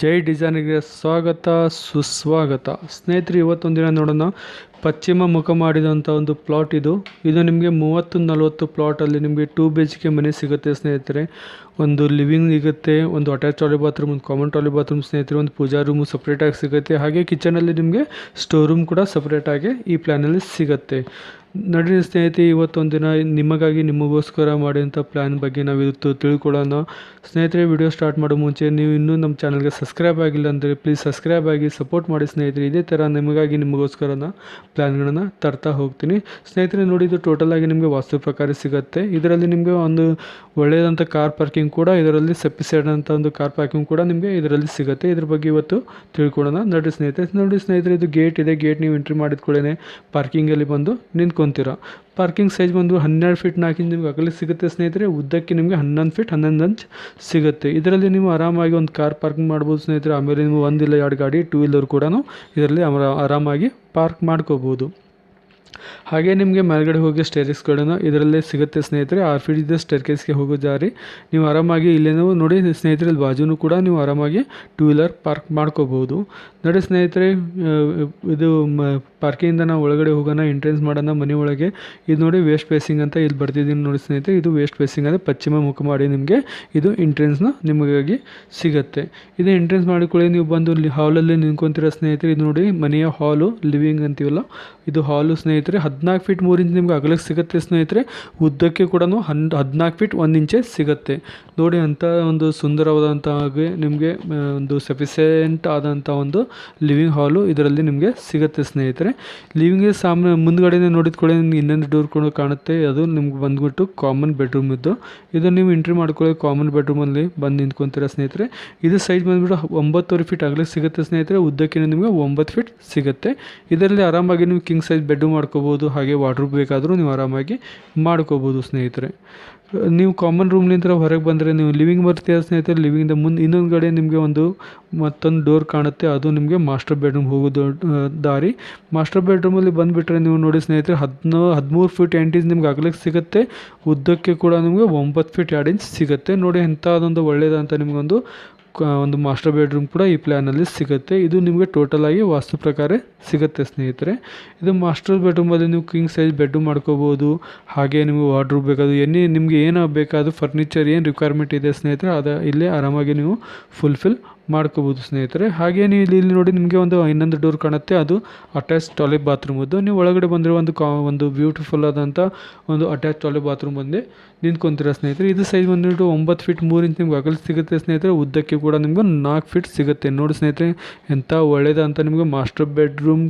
ಜೈ ಡಿಸೈನಿಗೆ ಸ್ವಾಗತ ಸುಸ್ವಾಗತ. ಸ್ನೇಹಿತರೆ ಇವತ್ತೊಂದಿನ ನೋಡೋಣ ಪಶ್ಚಿಮ ಮುಖ ಮಾಡಿದಂಥ ಒಂದು ಪ್ಲಾಟ್ ಇದು. ಇದು ನಿಮಗೆ ಮೂವತ್ತು ನಲವತ್ತು ಪ್ಲಾಟಲ್ಲಿ ನಿಮಗೆ ಟೂ ಬಿ ಎಚ್ ಕೆ ಮನೆ ಸಿಗುತ್ತೆ ಸ್ನೇಹಿತರೆ. ಒಂದು ಲಿವಿಂಗ್ ಸಿಗುತ್ತೆ, ಒಂದು ಅಟ್ಯಾಚ್ ಟಾಯ್ಲೆಟ್ ಬಾತ್ರೂಮ್ ಒಂದು ಕಾಮನ್ ಟಾಯ್ಲೆಟ್ ಬಾತ್ರೂಮ್ ಸ್ನೇಹಿತರೆ, ಒಂದು ಪೂಜಾ ರೂಮು ಸಪ್ರೇಟಾಗಿ ಸಿಗುತ್ತೆ. ಹಾಗೆ ಕಿಚನಲ್ಲಿ ನಿಮಗೆ ಸ್ಟೋರ್ ರೂಮ್ ಕೂಡ ಸಪ್ರೇಟಾಗಿ ಈ ಪ್ಲ್ಯಾನಲ್ಲಿ ಸಿಗುತ್ತೆ. ನಡಿ ಸ್ನೇಹಿತೆ ದಿನ ನಿಮಗಾಗಿ ನಿಮಗೋಸ್ಕರ ಮಾಡಿದಂಥ ಪ್ಲ್ಯಾನ್ ಬಗ್ಗೆ ನಾವು ಇವತ್ತು ತಿಳ್ಕೊಳ್ಳೋಣ. ಸ್ನೇಹಿತರೆ ವಿಡಿಯೋ ಸ್ಟಾರ್ಟ್ ಮಾಡೋ ಮುಂಚೆ ನೀವು ಇನ್ನೂ ನಮ್ಮ ಚಾನಲ್ಗೆ ಸಬ್ಸ್ಕ್ರೈಬ್ ಆಗಿಲ್ಲ ಅಂದರೆ ಪ್ಲೀಸ್ ಸಬ್ಸ್ಕ್ರೈಬ್ ಆಗಿ ಸಪೋರ್ಟ್ ಮಾಡಿ ಸ್ನೇಹಿತರೆ. ಇದೇ ಥರ ನಿಮಗಾಗಿ ನಿಮಗೋಸ್ಕರನ ಪ್ಲ್ಯಾನ್ಗಳನ್ನು ತರ್ತಾ ಹೋಗ್ತೀನಿ. ಸ್ನೇಹಿತರೆ, ನೋಡಿ, ಇದು ಟೋಟಲ್ ಆಗಿ ನಿಮಗೆ ವಾಸ್ತು ಪ್ರಕಾರ ಸಿಗುತ್ತೆ. ಇದರಲ್ಲಿ ನಿಮಗೆ ಒಂದು ಒಳ್ಳೆಯದಂಥ ಕಾರ್ ಪಾರ್ಕಿಂಗ್ ಕೂಡ, ಇದರಲ್ಲಿ ಸೆಪಿಸೈಡ್ ಅಂತ ಒಂದು ಕಾರ್ ಪಾರ್ಕಿಂಗ್ ಕೂಡ ನಿಮಗೆ ಇದರಲ್ಲಿ ಸಿಗುತ್ತೆ. ಇದ್ರ ಬಗ್ಗೆ ಇವತ್ತು ತಿಳ್ಕೊಳ್ಳೋಣ. ನೋಡಿ ಸ್ನೇಹಿತರೆ ನೋಡಿ ಸ್ನೇಹಿತರೆ, ಇದು ಗೇಟ್ ಇದೆ. ಗೇಟ್ ನೀವು ಎಂಟ್ರಿ ಮಾಡಿದ ಕೂಡಲೇ ಪಾರ್ಕಿಂಗಲ್ಲಿ ಬಂದು ನಿಂತ್ಕೊತೀರ. ಪಾರ್ಕಿಂಗ್ ಸೈಜ್ ಬಂದು ಹನ್ನೆರಡು ಫೀಟ್ ನಾಲ್ಕು ನಿಮ್ಗೆ ಅಗಲ ಸಿಗುತ್ತೆ ಸ್ನೇಹಿತರೆ. ಉದ್ದಕ್ಕೆ ನಿಮಗೆ ಹನ್ನೊಂದು ಫೀಟ್ ಹನ್ನೊಂದು ಅಂಚ್ ಸಿಗುತ್ತೆ. ಇದರಲ್ಲಿ ನೀವು ಆರಾಮಾಗಿ ಒಂದು ಕಾರ್ ಪಾರ್ಕಿಂಗ್ ಮಾಡ್ಬೋದು ಸ್ನೇಹಿತರೆ. ಆಮೇಲೆ ನೀವು ಒಂದಿಲ್ಲ ಎರಡು ಗಾಡಿ ಟೂ ವೀಲರ್ ಕೂಡ ಇದರಲ್ಲಿ ಆರಾ- ಆರಾಮಾಗಿ ಪಾರ್ಕ್ ಮಾಡ್ಕೋಬೋದು. ಹಾಗೆ ನಿಮಗೆ ಮೇಲ್ಗಡೆ ಹೋಗಿ ಸ್ಟೇರಿಸ್ಗಳನ್ನು ಇದರಲ್ಲೇ ಸಿಗುತ್ತೆ ಸ್ನೇಹಿತರೆ. ಆರ್ ಫೀಟ್ ಇದೆ ಸ್ಟೇರ್ಕೇಸ್ಗೆ ಹೋಗೋ ಜಾರಿ. ನೀವು ಆರಾಮಾಗಿ ಇಲ್ಲೇನೋ ನೋಡಿ, ಸ್ನೇಹಿತರೆ, ಇಲ್ಲಿ ಬಾಜುನು ಕೂಡ ನೀವು ಆರಾಮಾಗಿ ಟೂ ವೀಲರ್ ಪಾರ್ಕ್ ಮಾಡ್ಕೋಬೋದು. ನೋಡಿ ಸ್ನೇಹಿತರೆ ಇದು ಮ ಪಾರ್ಕಿಂದ ನಾವು ಒಳಗಡೆ ಹೋಗೋಣ ಎಂಟ್ರೆನ್ಸ್ ಮಾಡೋಣ, ಮನೆ ಒಳಗೆ. ಇದು ನೋಡಿ ವೇಸ್ಟ್ ಫೇಸಿಂಗ್ ಅಂತ ಇಲ್ಲಿ ಬರ್ತಿದ್ದೀನಿ ನೋಡಿ ಸ್ನೇಹಿತರೆ. ಇದು ವೇಸ್ಟ್ ಫೇಸಿಂಗ್ ಅಂದರೆ ಪಶ್ಚಿಮ ಮುಖ ಮಾಡಿ ನಿಮಗೆ ಇದು ಎಂಟ್ರೆನ್ಸ್ನ ನಿಮಗಾಗಿ ಸಿಗುತ್ತೆ. ಇದು ಎಂಟ್ರೆನ್ಸ್ ಮಾಡಿಕೊಳ್ಳಿ, ನೀವು ಬಂದು ಇಲ್ಲಿ ಹಾಲಲ್ಲಿ ನಿಂತ್ಕೊಂತೀರ ಸ್ನೇಹಿತರೆ. ಇದು ನೋಡಿ ಮನೆಯ ಹಾಲು ಲಿವಿಂಗ್ ಅಂತೀವಲ್ಲ. ಇದು ಹಾಲು ಸ್ನೇಹಿತರೆ. ಹದಿನಾಲ್ಕು ಫೀಟ್ ಮೂರು ಇಂಚ್ ನಿಮ್ಗೆ ಅಗಲಕ್ಕೆ ಸಿಗುತ್ತೆ ಸ್ನೇಹಿತರೆ. ಉದ್ದಕ್ಕೆ ಕೂಡ ಹನ್, ಹದಿನಾಲ್ಕು ಫೀಟ್ ಒಂದು ಇಂಚೆ ಸಿಗುತ್ತೆ. ನೋಡಿ, ಅಂಥ ಒಂದು ಸುಂದರವಾದಂಥ ಹಾಗೆ ನಿಮಗೆ ಒಂದು ಸಫಿಸಿಯೆಂಟ್ ಆದಂಥ ಒಂದು ಲಿವಿಂಗ್ ಹಾಲು ಇದರಲ್ಲಿ ನಿಮಗೆ ಸಿಗುತ್ತೆ ಸ್ನೇಹಿತರೆ. ಲಿವಿಂಗ್ಗೆ ಸಾಮಾನ್ಯ ಮುಂದ್ಗಡೆನೇ ನೋಡಿದ ಕೂಡ ನಿಮ್ಗೆ ಇನ್ನೊಂದು ಡೋರ್ ಕೂಡ ಕಾಣುತ್ತೆ. ಅದು ನಿಮ್ಗೆ ಬಂದ್ಬಿಟ್ಟು ಕಾಮನ್ ಬೆಡ್ರೂಮ್ ಇದ್ದು. ಇದು ನೀವು ಎಂಟ್ರಿ ಮಾಡ್ಕೊಳ್ಳಿ ಕಾಮನ್ ಬೆಡ್ರೂಮಲ್ಲಿ ಬಂದು ನಿಂತ್ಕೊತೀರ ಸ್ನೇಹಿತರೆ. ಇದು ಸೈಜ್ ಬಂದ್ಬಿಟ್ಟು ಒಂಬತ್ತುವರೆ ಫೀಟ್ ಅಗಲಕ್ಕೆ ಸಿಗುತ್ತೆ ಸ್ನೇಹಿತರೆ. ಉದ್ದಕ್ಕೆ ನಿಮಗೆ ಒಂಬತ್ತು ಫೀಟ್ ಸಿಗುತ್ತೆ. ಇದರಲ್ಲಿ ಆರಾಮಾಗಿ ನೀವು ಕಿಂಗ್ ಸೈಜ್ ಬೆಡ್ರೂಮ್ ಬೆಡ್ ಮಾಡ್ಕೋಬೋದು, ಹಾಗೆ ವಾಡ್ರೂಬ್ ಬೇಕಾದರೂ ನೀವು ಆರಾಮಾಗಿ ಮಾಡ್ಕೋಬೋದು ಸ್ನೇಹಿತರೆ. ನೀವು ಕಾಮನ್ ರೂಮ್ನಿಂದ ಹೊರಗೆ ಬಂದರೆ ನೀವು ಲಿವಿಂಗ್ ಬರ್ತೀರ ಸ್ನೇಹಿತರೆ? ಲಿವಿಂಗಿಂದ ಮುಂದೆ ಇನ್ನೊಂದು ಕಡೆ ನಿಮಗೆ ಒಂದು ಮತ್ತೊಂದು ಡೋರ್ ಕಾಣುತ್ತೆ, ಅದು ನಿಮಗೆ ಮಾಸ್ಟರ್ ಬೆಡ್ರೂಮ್ ಹೋಗೋದು ದಾರಿ. ಮಾಸ್ಟರ್ ಬೆಡ್ರೂಮಲ್ಲಿ ಬಂದುಬಿಟ್ರೆ ನೀವು ನೋಡಿ ಸ್ನೇಹಿತರೆ, ಹದಿನೋ, ಹದಿಮೂರು ಫೀಟ್ ಎಂಟು ಇಂಚ್ ನಿಮ್ಗೆ ಅಗಲಕ್ಕೆ ಸಿಗುತ್ತೆ, ಉದ್ದಕ್ಕೆ ಕೂಡ ನಿಮಗೆ ಒಂಬತ್ತು ಫೀಟ್ ಎರಡು ಇಂಚ್ ಸಿಗುತ್ತೆ. ನೋಡಿ ಎಂಥದೊಂದು ಒಳ್ಳೆಯದಂತ ನಿಮಗೊಂದು ಒಂದು ಮಾಸ್ಟರ್ ಬೆಡ್ರೂಮ್ ಕೂಡ ಈ ಪ್ಲ್ಯಾನಲ್ಲಿ ಸಿಗುತ್ತೆ. ಇದು ನಿಮಗೆ ಟೋಟಲ್ ಆಗಿ ವಾಸ್ತು ಪ್ರಕಾರ ಸಿಗುತ್ತೆ, ಸ್ನೇಹಿತರೆ. ಇದು ಮಾಸ್ಟರ್ ಬೆಡ್ರೂಮಲ್ಲಿ ನೀವು ಕಿಂಗ್ ಸೈಜ್ ಬೆಡ್ರೂಮ್ ಮಾಡ್ಕೋಬೋದು. ಹಾಗೆ ನಿಮಗೆ ವಾರ್ಡ್ರೂಮ್ ಬೇಕಾದ್ರು ಎನಿ ನಿಮಗೆ ಏನು ಬೇಕಾದರೂ ಫರ್ನಿಚರ್ ಏನು ರಿಕ್ವೈರ್ಮೆಂಟ್ ಇದೆ, ಸ್ನೇಹಿತರೆ, ಅದು ಇಲ್ಲೇ ಆರಾಮಾಗಿ ನೀವು ಫುಲ್ಫಿಲ್ ಮಾಡ್ಕೋಬೋದು ಸ್ನೇಹಿತರೆ. ಹಾಗೆ ನೀವು ಇಲ್ಲಿ ಇಲ್ಲಿ ನೋಡಿ ನಿಮಗೆ ಒಂದು ಇನ್ನೊಂದು ಡೋರ್ ಕಾಣುತ್ತೆ. ಅದು ಅಟ್ಯಾಚ್ ಟಾಯ್ಲೆಟ್ ಬಾತ್ರೂಮ್ ಅದು ನೀವು ಒಳಗಡೆ ಬಂದರೆ ಒಂದು ಕಾ ಒಂದು ಬ್ಯೂಟಿಫುಲ್ ಆದಂಥ ಒಂದು ಅಟ್ಯಾಚ್ ಟಾಯ್ಲೆಟ್ ಬಾತ್ರೂಮ್ ಬಂದು ನಿಂತ್ಕೊಂತೀರ ಸ್ನೇಹಿತರೆ. ಇದು ಸೈಜ್ ಬಂದ್ಬಿಟ್ಟು ಒಂಬತ್ತು ಫೀಟ್ ಮೂರು ಇಂಚ್ ನಿಮ್ಗೆ ಅಗಲ ಸಿಗುತ್ತೆ ಸ್ನೇಹಿತರೆ. ಉದ್ದಕ್ಕೆ ಕೂಡ ನಿಮ್ಗೆ ನಾಲ್ಕು ಫೀಟ್ ಸಿಗುತ್ತೆ. ನೋಡಿ ಸ್ನೇಹಿತರೆ ಎಂಥ ಒಳ್ಳೆಯದಂತ ನಿಮಗೆ ಮಾಸ್ಟರ್ ಬೆಡ್ರೂಮ್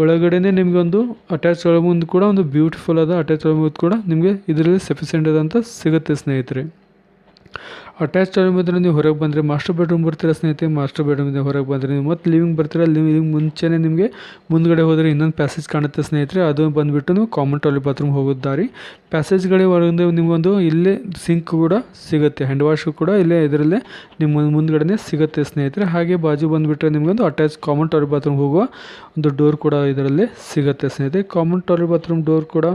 ಒಳಗಡೆನೇ ನಿಮಗೆ ಒಂದು ಅಟ್ಯಾಚ್ ಮುಂದೆ ಕೂಡ ಒಂದು ಬ್ಯೂಟಿಫುಲ್ ಆದ ಅಟ್ಯಾಚ್ ಕೂಡ ನಿಮಗೆ ಇದರಲ್ಲಿ ಸಫಿಷಿಯೆಂಟ್ ಆದಂಥ ಸಿಗುತ್ತೆ ಸ್ನೇಹಿತರೆ. ಅಟ್ಯಾಚ್ ಟಾಯ್ಲೆಟ್ ಬಂದರೆ ನೀವು ಹೊರಗೆ ಬಂದರೆ ಮಾಸ್ಟರ್ ಬೆಡ್ರೂಮ್ ಬರ್ತೀರ ಸ್ನೇಹಿತರೆ? ಮಾಸ್ಟರ್ ಬೆಡ್ರೂಮಿಂದ ಹೊರಗೆ ಬಂದರೆ ನೀವು ಮತ್ತೆ ಲಿವಿಂಗ್ ಬರ್ತೀರ? ಲಿವಿಂಗ್ ಮುಂಚೆನೇ ನಿಮಗೆ ಮುಂದ್ಗಡೆ ಹೋದರೆ ಇನ್ನೊಂದು ಪ್ಯಾಸೇಜ್ ಕಾಣುತ್ತೆ ಸ್ನೇಹಿತರೆ. ಅದು ಬಂದುಬಿಟ್ಟು ನೀವು ಕಾಮನ್ ಟಾಯ್ಲೆಟ್ ಬಾತ್ರೂಮ್ ಹೋಗೋದು ದಾರಿ. ಪ್ಯಾಸೇಜ್ಗಳೇ ಹೊರಗೆ ನಿಮಗೊಂದು ಇಲ್ಲೇ ಸಿಂಕ್ ಕೂಡ ಸಿಗುತ್ತೆ ಹ್ಯಾಂಡ್ ವಾಶ್ ಕೂಡ ಇಲ್ಲೇ ಇದರಲ್ಲೇ ನಿಮ್ಮ ಮುಂದ್ಗಡೆನೇ ಸಿಗುತ್ತೆ ಸ್ನೇಹಿತರೆ. ಹಾಗೆ ಬಾಜು ಬಂದುಬಿಟ್ರೆ ನಿಮಗೊಂದು ಅಟ್ಯಾಚ್ ಕಾಮನ್ ಟಾಯ್ಲೆಟ್ ಬಾತ್ರೂಮ್ ಹೋಗುವ ಒಂದು ಡೋರ್ ಕೂಡ ಇದರಲ್ಲಿ ಸಿಗುತ್ತೆ ಸ್ನೇಹಿತರೆ. ಕಾಮನ್ ಟಾಯ್ಲೆಟ್ ಬಾತ್ರೂಮ್ ಡೋರ್ ಕೂಡ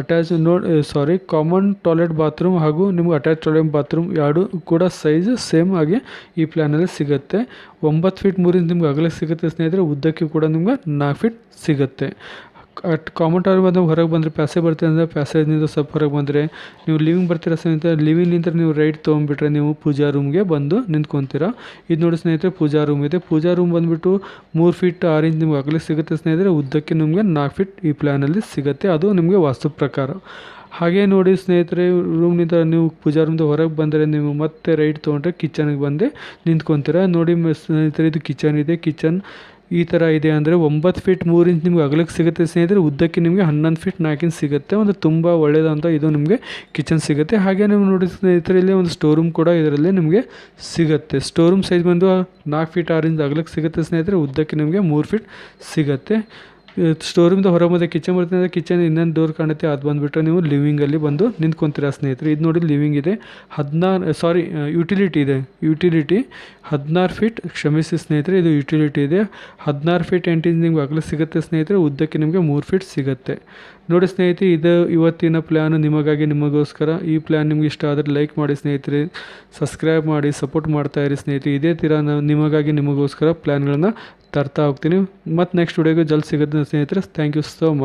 ಅಟ್ಯಾಚ್ ನೋಡಿ ಸಾರಿ ಕಾಮನ್ ಟಾಯ್ಲೆಟ್ ಬಾತ್ರೂಮ್ ಹಾಗೂ ನಿಮ್ಗೆ ಅಟ್ಯಾಚ್ ಟಾಯ್ಲೆಟ್ ಬಾತ್ರೂಮ್ ಎರಡು ಕೂಡ ಸೈಜ್ ಸೇಮ್ ಆಗಿ ಈ ಪ್ಲ್ಯಾನಲ್ಲಿ ಸಿಗುತ್ತೆ. ಒಂಬತ್ತು ಫೀಟ್ ಮೂರಿಂದ ನಿಮ್ಗೆ ಅಗಲ ಸಿಗುತ್ತೆ ಸ್ನೇಹಿತರೆ. ಉದ್ದಕ್ಕೆ ಕೂಡ ನಿಮ್ಗೆ ನಾಲ್ಕು ಫೀಟ್ ಸಿಗುತ್ತೆ. ಅಟ್ ಟಾಯ್ಲೆಟ್ ಬಂದು ಹೊರಗೆ ಬಂದರೆ ಪ್ಯಾಸೇಜ್ ಬರ್ತೀರ ಅಂದರೆ ಪ್ಯಾಸೇಜ್ನಿಂದ ಸ್ವಲ್ಪ ಹೊರಗೆ ಬಂದರೆ ನೀವು ಲಿವಿಂಗ್ ಬರ್ತೀರ ಸ್ನೇಹಿತರೆ? ಲಿವಿಂಗ್ನಿಂದ ನೀವು ರೈಟ್ ತೊಗೊಂಡ್ಬಿಟ್ರೆ ನೀವು ಪೂಜಾ ರೂಮ್ಗೆ ಬಂದು ನಿಂತ್ಕೊತೀರ. ಇದು ನೋಡಿ ಸ್ನೇಹಿತರೆ ಪೂಜಾ ರೂಮ್ ಇದೆ. ಪೂಜಾ ರೂಮ್ ಬಂದುಬಿಟ್ಟು ಮೂರು ಫೀಟ್ ಆರು ಇಂಚ್ ನಿಮ್ಗೆ ಅಗಲ ಸಿಗುತ್ತೆ ಸ್ನೇಹಿತರೆ. ಉದ್ದಕ್ಕೆ ನಿಮಗೆ ನಾಲ್ಕು ಫೀಟ್ ಈ ಪ್ಲ್ಯಾನಲ್ಲಿ ಸಿಗುತ್ತೆ. ಅದು ನಿಮಗೆ ವಾಸ್ತು ಪ್ರಕಾರ. ಹಾಗೆ ನೋಡಿ ಸ್ನೇಹಿತರೆ ರೂಮ್ನಿಂದ ನೀವು ಪೂಜಾ ರೂಮ್ದು ಹೊರಗೆ ಬಂದರೆ ನೀವು ಮತ್ತೆ ರೈಟ್ ತೊಗೊಂಡ್ರೆ ಕಿಚನ್ಗೆ ಬಂದು ನಿಂತ್ಕೊತೀರ. ನೋಡಿ ಸ್ನೇಹಿತರೆ, ಇದು ಕಿಚನ್ ಇದೆ. ಕಿಚನ್ ಈ ಥರ ಇದೆ ಅಂದರೆ ಒಂಬತ್ತು ಫೀಟ್ ಮೂರು ಇಂಚ್ ನಿಮ್ಗೆ ಅಗಲಕ್ಕೆ ಸಿಗುತ್ತೆ ಸ್ನೇಹಿತರೆ. ಉದ್ದಕ್ಕೆ ನಿಮಗೆ ಹನ್ನೊಂದು ಫೀಟ್ ನಾಲ್ಕು ಇಂಚ್ ಸಿಗುತ್ತೆ. ಒಂದು ತುಂಬ ಒಳ್ಳೆಯದಂತ ಇದು ನಿಮಗೆ ಕಿಚನ್ ಸಿಗುತ್ತೆ. ಹಾಗೆ ನೀವು ನೋಡಿ ಸ್ನೇಹಿತರೆ, ಇಲ್ಲಿ ಒಂದು ಸ್ಟೋರ್ ರೂಮ್ ಕೂಡ ಇದರಲ್ಲಿ ನಿಮಗೆ ಸಿಗುತ್ತೆ. ಸ್ಟೋರ್ ರೂಮ್ ಸೈಜ್ ಬಂದು ನಾಲ್ಕು ಫೀಟ್ ಆರು ಇಂಚ್ ಅಗಲಕ್ಕೆ ಸಿಗುತ್ತೆ ಸ್ನೇಹಿತರೆ. ಉದ್ದಕ್ಕೆ ನಿಮಗೆ ಮೂರು ಫೀಟ್ ಸಿಗುತ್ತೆ. ಸ್ಟೋರೂಮಿಂದ ಹೊರ ಬಂದ ಕಿಚನ್ ಬರ್ತೀನಿ ಕಿಚನ್ ಇನ್ನೊಂದು ಡೋರ್ ಕಾಣುತ್ತೆ ಅದು ಬಂದುಬಿಟ್ರೆ ನೀವು ಲಿವಿಂಗಲ್ಲಿ ಬಂದು ನಿಂತ್ಕೊಂತೀರಾ ಸ್ನೇಹಿತರೆ. ಇದು ನೋಡಿ ಲಿವಿಂಗ್ ಇದೆ. ಹದಿನಾರು ಸಾರಿ ಯುಟಿಲಿಟಿ ಇದೆ. ಯುಟಿಲಿಟಿ ಹದಿನಾರು ಫೀಟ್ ಕ್ಷಮಿಸಿ ಸ್ನೇಹಿತರೆ, ಇದು ಯುಟಿಲಿಟಿ ಇದೆ. ಹದಿನಾರು ಫೀಟ್ ಎಂಟಿಂಚ್ ನಿಮ್ಗೆ ಅಗಲ ಸಿಗುತ್ತೆ ಸ್ನೇಹಿತರೆ, ಉದ್ದಕ್ಕೆ ನಿಮಗೆ ಮೂರು ಫೀಟ್ ಸಿಗುತ್ತೆ. ನೋಡಿ ಸ್ನೇಹಿತರೆ, ಇದು ಇವತ್ತಿನ ಪ್ಲ್ಯಾನು ನಿಮಗಾಗಿ, ನಿಮಗೋಸ್ಕರ. ಈ ಪ್ಲ್ಯಾನ್ ನಿಮ್ಗೆ ಇಷ್ಟ ಆದರೆ ಲೈಕ್ ಮಾಡಿ ಸ್ನೇಹಿತರೆ ಸಬ್ಸ್ಕ್ರೈಬ್ ಮಾಡಿ ಸಪೋರ್ಟ್ ಮಾಡ್ತಾ ಇರಿ ಸ್ನೇಹಿತರೆ. ಇದೇ ಥರ ನಾನು ನಿಮಗಾಗಿ, ನಿಮಗೋಸ್ಕರ ಪ್ಲ್ಯಾನ್ಗಳನ್ನ ತರ್ತಾ ಹೋಗ್ತೀನಿ. ಮತ್ತು ನೆಕ್ಸ್ಟ್ ವಿಡಿಯೋಗೆ ಜಲ್ದಿ ಸಿಗುತ್ತೆ ಸ್ನೇಹಿತರೆ. Thank you so much